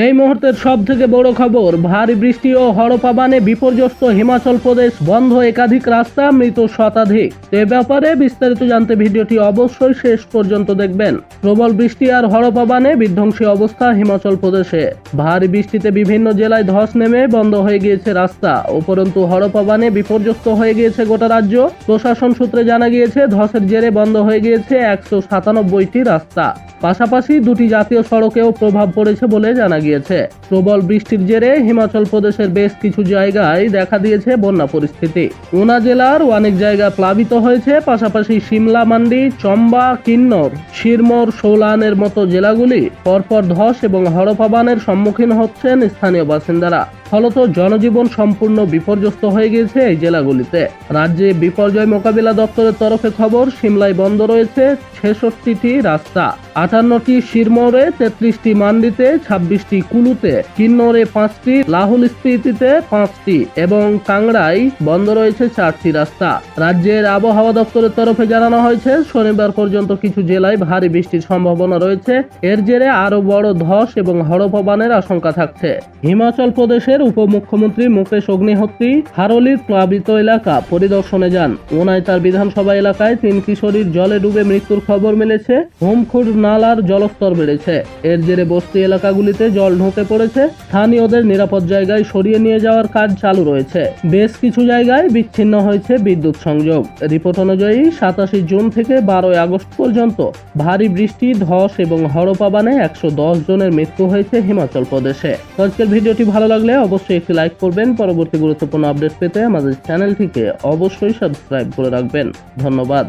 এই মুহূর্তের সব থেকে বড় খবর, ভারী বৃষ্টি ও হরপাবানে বিপর্যস্ত হিমাচল প্রদেশ বন্ধ একাধিক রাস্তা মৃত শতাধিক। এ ব্যাপারে বিস্তারিত জানতে ভিডিওটি অবশ্যই শেষ পর্যন্ত দেখবেন। প্রবল বৃষ্টি আর হরপাবানে বিধ্বংসী অবস্থা হিমাচল প্রদেশে। ভারী বৃষ্টিতে বিভিন্ন জেলায় ধস নেমে বন্ধ হয়ে গিয়েছে রাস্তা। উপরন্তু হরপাবানে বিপর্যস্ত হয়ে গিয়েছে গোটা রাজ্য। প্রশাসন সূত্রে জানা গিয়েছে, ধসের জেরে বন্ধ হয়ে গিয়েছে একশো সাতানব্বইটি রাস্তা। পাশাপাশি দুটি জাতীয় সড়কেও প্রভাব পড়েছে বলে জানা গিয়েছে। প্রবল বৃষ্টির জেরে হিমাচল প্রদেশের বেশ কিছু জায়গায় দেখা দিয়েছে বন্যা পরিস্থিতি। উনা জেলার অনেক জায়গা প্লাবিত হয়েছে, পাশাপাশি সিমলা মান্ডি, চম্বা, কিন্নর। শিরমোর সোলানের মতো জেলাগুলি পরপর ধস এবং হড়পাবানের সম্মুখীন হচ্ছেন স্থানীয় বাসিন্দারা। ফলত জনজীবন সম্পূর্ণ বিপর্যস্ত হয়ে গিয়েছে এই জেলাগুলিতে। রাজ্যে বিপর্যয় মোকাবিলা দপ্তরের তরফে খবর সিমলায় বন্ধ রয়েছে ছেষট্টিটি রাস্তা। আটান্নটি শিরমোরে, তেত্রিশটি মান্ডিতে, ছাব্বিশটি কুলুতে, কিন্নরে পাঁচটি, লাহুল স্পিতিতে পাঁচটি এবং কাংড়াই বন্ধ রয়েছে চারটি রাস্তা। রাজ্যের আবহাওয়া দপ্তরের তরফে জানানো হয়েছে, শনিবার পর্যন্ত কিছু জেলায় ভারী বৃষ্টির সম্ভাবনা রয়েছে। এর জেরে আরও বড় ধস এবং হড়পবানের আশঙ্কা থাকছে। হিমাচল প্রদেশের উপমুখ্যমন্ত্রী মুকেশ অগ্নিহোত্রী হারলির প্লাবিত এলাকা পরিদর্শনে যান। ওনায় তার বিধানসভা এলাকায় তিন কিশোরীর জলে ডুবে মৃত্যুর খবর মিলেছে। হোমখুর নালার জলস্তর বেড়েছে। এর জেরে বস্তি এলাকাগুলিতে জল ঢুকে পড়েছে। স্থানীয়দের নিরাপদ জায়গায় সরিয়ে নিয়ে যাওয়ার কাজ চালু রয়েছে। বেশ কিছু জায়গায় বিচ্ছিন্ন হয়েছে বিদ্যুৎ সংযোগ। রিপোর্ট অনুযায়ী সাতাশি জুন থেকে বারোই আগস্ট পর্যন্ত ভারী বৃষ্টি, ধস এবং হরপাবানে একশো দশ জনের মৃত্যু হয়েছে হিমাচল প্রদেশে। আজকের ভিডিওটি ভালো লাগলে অবশ্যই একটি লাইক করবেন। পরবর্তী গুরুত্বপূর্ণ আপডেট পেতে আমাদের চ্যানেলটিকে অবশ্যই সাবস্ক্রাইব করে রাখবেন। ধন্যবাদ।